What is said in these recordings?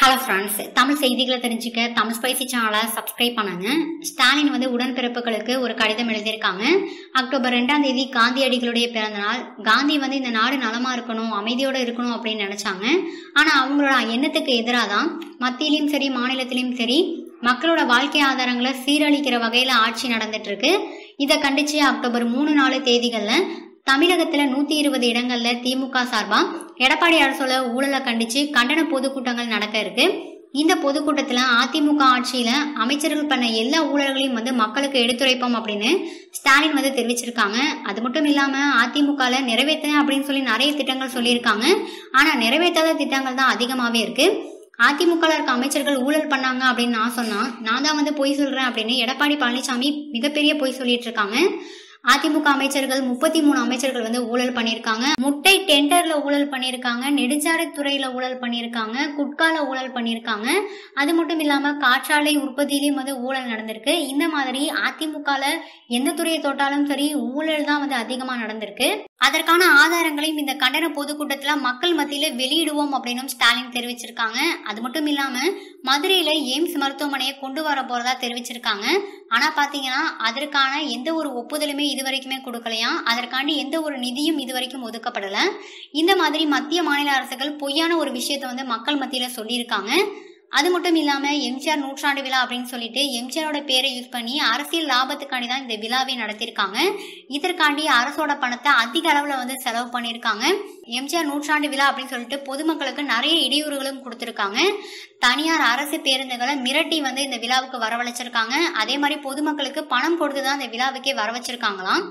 Hello friends Tamil செய்திகளை தெரிஞ்சுக்க Tamil spicy சேனலை சப்ஸ்கிரைப் பண்ணுங்க. ஸ்டாலின் வந்து உடன்பிறப்புகளுக்கு ஒரு கடிதம் எழுதியிருக்காங்க. அக்டோபர் ரெண்டாம் தேதி காந்தியடிகளுடைய பிறந்தநாள். காந்தி வந்து இந்த நாடு நலமா இருக்கணும் அமைதியோட இருக்கணும் அப்படின்னு நினைச்சாங்க. ஆனா அவங்களோட எண்ணத்துக்கு எதிராக தான் மத்தியிலும் சரி மாநிலத்திலையும் சரி மக்களோட வாழ்க்கை ஆதாரங்களை சீரழிக்கிற வகையில ஆட்சி நடந்துட்டு இருக்கு. இதை கண்டிச்சு அக்டோபர் மூணு நாலு தேதிகளில் தமிழகத்துல நூத்தி இருபது இடங்கள்ல திமுக சார்பா எடப்பாடி அரசோட ஊழலை கண்டிச்சு கண்டன பொதுக்கூட்டங்கள் நடக்க இருக்கு. இந்த பொதுக்கூட்டத்துல அதிமுக ஆட்சியில அமைச்சர்கள் பண்ண எல்லா ஊழல்களையும் வந்து மக்களுக்கு எடுத்துரைப்போம் அப்படின்னு ஸ்டாலின் வந்து தெரிவிச்சிருக்காங்க. அது மட்டும் இல்லாம அதிமுகல நிறைவேற்றேன் அப்படின்னு சொல்லி நிறைய திட்டங்கள் சொல்லியிருக்காங்க. ஆனா நிறைவேற்றாத திட்டங்கள் தான் அதிகமாவே இருக்கு. அதிமுக இருக்க அமைச்சர்கள் ஊழல் பண்ணாங்க அப்படின்னு நான் சொன்னா நான் தான் வந்து பொய் சொல்றேன் அப்படின்னு எடப்பாடி பழனிசாமி மிகப்பெரிய பொய் சொல்லிட்டு இருக்காங்க. அதிமுக அமைச்சர்கள் முப்பத்தி மூணு அமைச்சர்கள் வந்து ஊழல் பண்ணியிருக்காங்க. முட்டை டெண்டர்ல ஊழல் பண்ணியிருக்காங்க. நெடுஞ்சாலைத்துறையில ஊழல் பண்ணியிருக்காங்க. குட்கால ஊழல் பண்ணியிருக்காங்க. அது மட்டும் இல்லாம காற்றாலை உற்பத்தியிலையும் வந்து ஊழல் நடந்திருக்கு. இந்த மாதிரி அதிமுகல எந்த துறையை தொட்டாலும் சரி ஊழல் தான் வந்து அதிகமா நடந்திருக்கு. அதற்கான ஆதாரங்களையும் இந்த கண்டன பொதுக்கூட்டத்துல மக்கள் மத்தியில வெளியிடுவோம் அப்படின்னு ஸ்டாலின் தெரிவிச்சிருக்காங்க. அது மட்டும் இல்லாம மதுரையில எய்ம்ஸ் மருத்துவமனையை கொண்டு வர போறதா தெரிவிச்சிருக்காங்க. ஆனா பாத்தீங்கன்னா அதற்கான எந்த ஒரு ஒப்புதலுமே இது வரைக்குமே கொடுக்கலையா? அதற்காண்டி எந்த ஒரு நிதியும் இது வரைக்கும் இந்த மாதிரி மத்திய மாநில அரசுகள் பொய்யான ஒரு விஷயத்த வந்து மக்கள் மத்தியில் சொல்லியிருக்காங்க. அது மட்டும் இல்லாமல் எம்ஜிஆர் நூற்றாண்டு விழா அப்படின்னு சொல்லிட்டு எம்ஜிஆரோட பேரை யூஸ் பண்ணி அரசியல் லாபத்துக்காண்டி தான் இந்த விழாவை நடத்தியிருக்காங்க. இதற்காண்டி அரசோட பணத்தை அதிக அளவில் வந்து செலவு பண்ணியிருக்காங்க. எம்ஜிஆர் நூற்றாண்டு விழா அப்படின்னு சொல்லிட்டு பொதுமக்களுக்கு நிறைய இடையூறுகளும் கொடுத்துருக்காங்க. தனியார் அரசு பேருந்துகளை மிரட்டி வந்து இந்த விழாவுக்கு வரவழைச்சிருக்காங்க. அதே மாதிரி பொதுமக்களுக்கு பணம் கொடுத்து தான் இந்த விழாவுக்கே வர வச்சிருக்காங்களாம்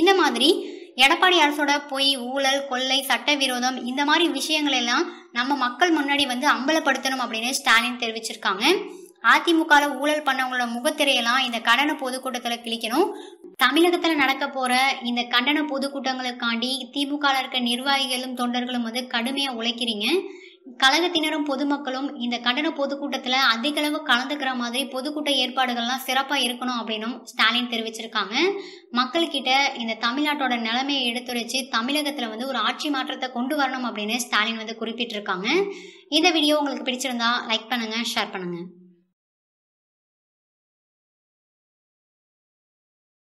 இந்த மாதிரி எடப்பாடி அரசோட பொய் ஊழல் கொள்ளை சட்டவிரோதம் இந்த மாதிரி விஷயங்கள் எல்லாம் நம்ம மக்கள் முன்னாடி வந்து அம்பலப்படுத்தணும் அப்படின்னு ஸ்டாலின் தெரிவிச்சிருக்காங்க. அதிமுகவில் ஊழல் பண்ணவங்களோட முகத்திரையெல்லாம் இந்த கண்டன பொதுக்கூட்டத்துல கிழிக்கணும். தமிழகத்துல நடக்க போற இந்த கண்டன பொதுக்கூட்டங்களுக்காண்டி திமுக இருக்க நிர்வாகிகளும் தொண்டர்களும் வந்து கடுமையா உழைக்கிறீங்க. கழகத்தினரும் பொதுமக்களும் இந்த கண்டன பொதுக்கூட்டத்துல அதிக அளவு கலந்துக்கிற மாதிரி பொதுக்கூட்ட ஏற்பாடுகள்லாம் சிறப்பா இருக்கணும் அப்படின்னும் ஸ்டாலின் தெரிவிச்சிருக்காங்க. மக்கள்கிட்ட இந்த தமிழ்நாட்டோட நிலைமையை எடுத்துரைச்சு தமிழகத்துல வந்து ஒரு ஆட்சி மாற்றத்தை கொண்டு வரணும் அப்படின்னு ஸ்டாலின் வந்து குறிப்பிட்டிருக்காங்க. இந்த வீடியோ உங்களுக்கு பிடிச்சிருந்தா லைக் பண்ணுங்க ஷேர் பண்ணுங்க.